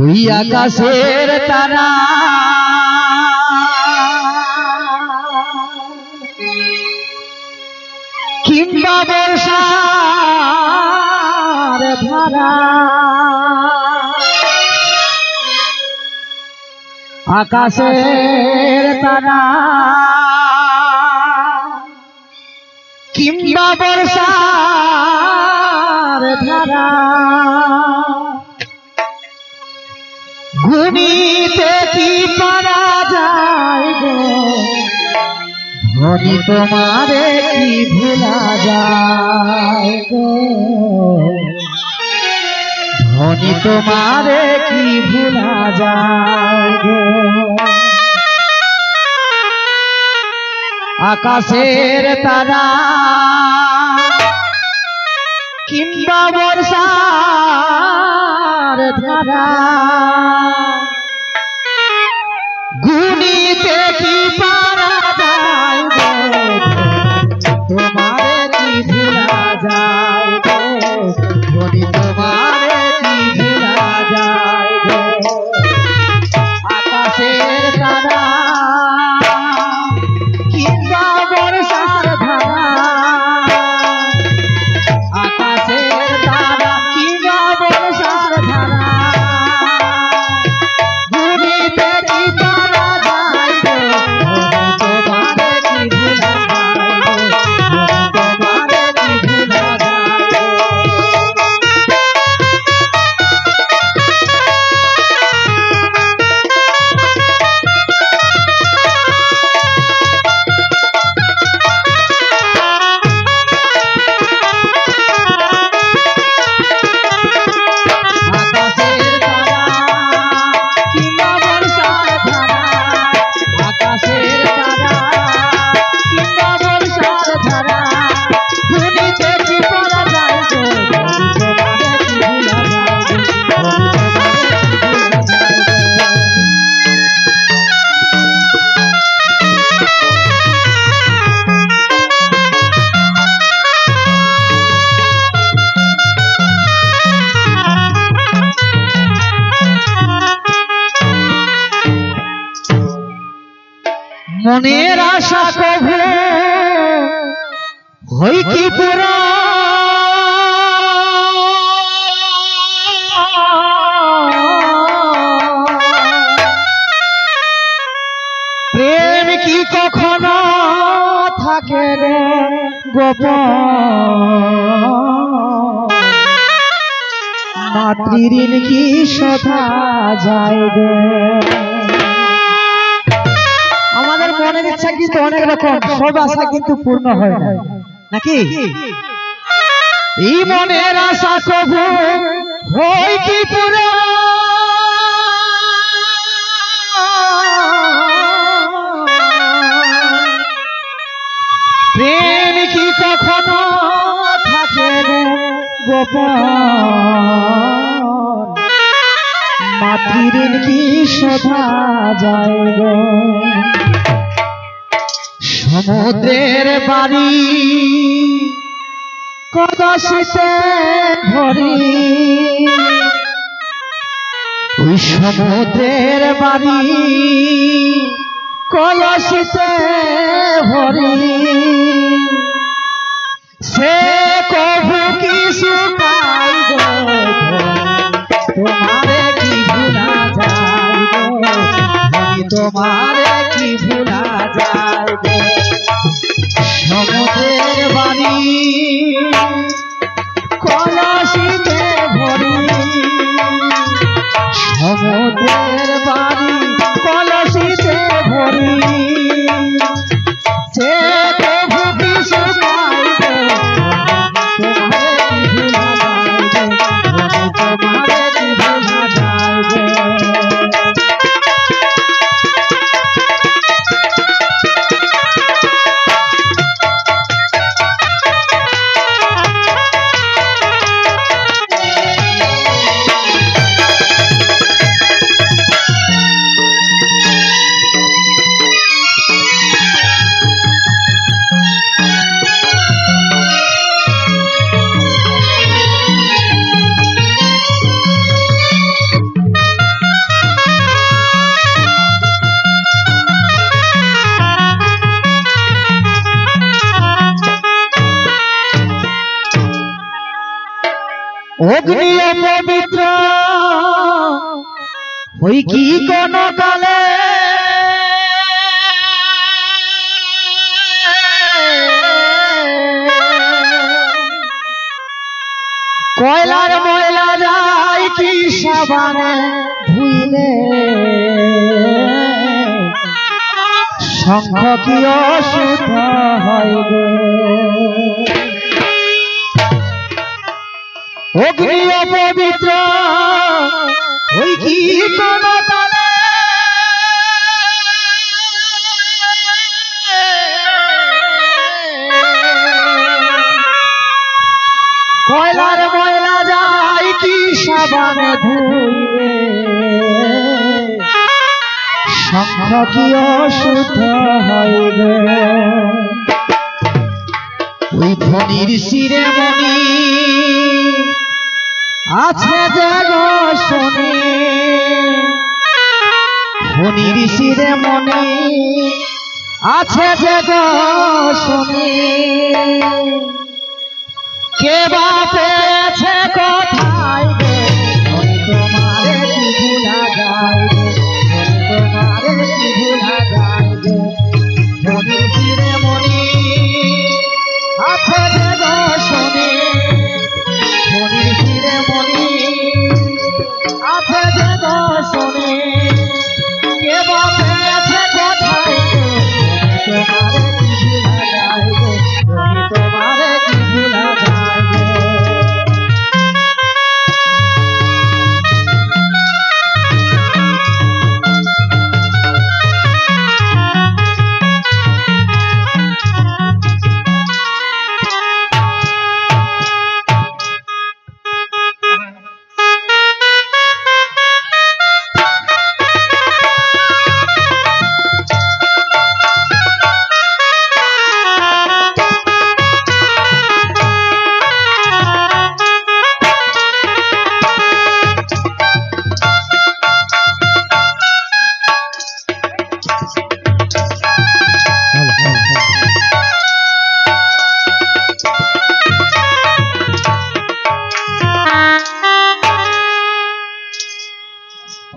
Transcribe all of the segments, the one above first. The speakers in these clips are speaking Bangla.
ওই আকাশের তারা। কিংবা বর্ষার ধারা। আকাশের তারা। কিংবা বর্ষার ধারা। গুনিতে কি পারা যায় গো? তোমারে কি ভুলা যায় গো? ধনী তোমারে কি ভুলা যায় আকাশের তারা কিংবা বর্ষার ধারা গুনিতে কি পারা মনের আশা কভু হই কি পুরা প্রেম কি কখনো থাকে রে গোপন? মাতৃঋণ কি শোধা যায় রে? ইচ্ছা কিন্তু অনেক রকম, সব আশা কিন্তু পূর্ণ হয় না। নাকি? এই মনের আশা কবু হয় কি পুরো প্রেম কি কখনো থাকে গোপন? মাতৃঋণ কি শোধা যায় গো? সমুদ্রের বাড়ি। কদশিতে ভরি। ওই সমুদ্রের বাড়ি। কলসিতে ভরি। সে কভু কি শুকাই গো তোমারে কি ভুলা যায় তোমারে কি ভুলা যায় সমুদ্রের বাড়ি অগ্নি পবিত্র। ওই কি কোন কালে? কয়লার ময়লা যায় কি সাবানে? হয় গো? অগ্নি পবিত্র। ওই কি কোন কয়লার ময়লা যায় কি সাবানে ধুইলে শঙ্খ কি অশুদ্ধ হইবে ওই ধনির শিরে মনি আছে যে গো শনি ঋষি রে মনি। আছে যে শনি। কে বা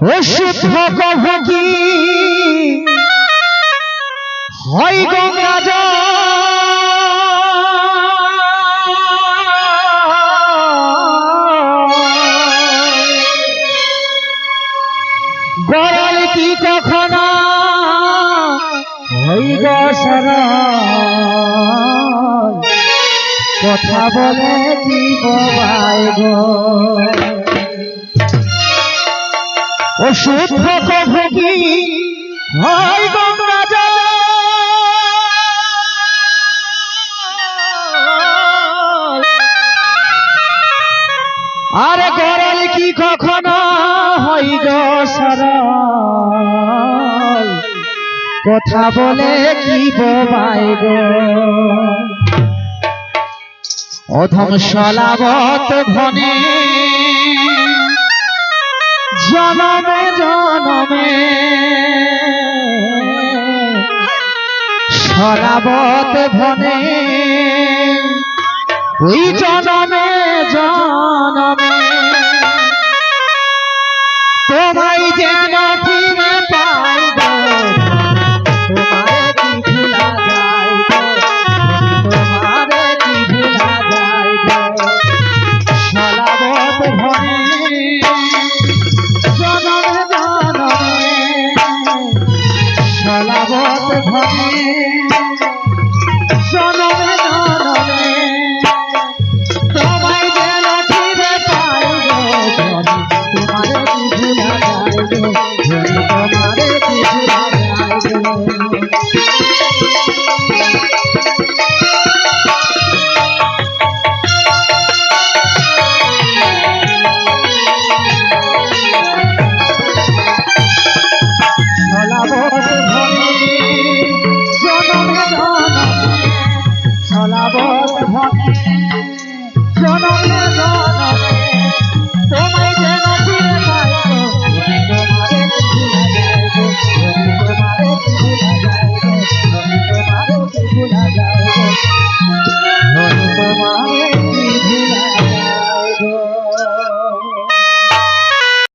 অশুদ্ধ কভকি হয় গঙ্গা গড়াল কি কখনো হইব সরল কথা বলে কি বাই গো অশুদ্ধ কভুকি হয় গঙ্গা আরে গরল কি কখনো হয় গো সরল? কথা বলে কি বোবাই গো? অধম সলাবত ভনে জনমে জনমে। সরাবত ভনে ওই জনমে জনমে। জনমে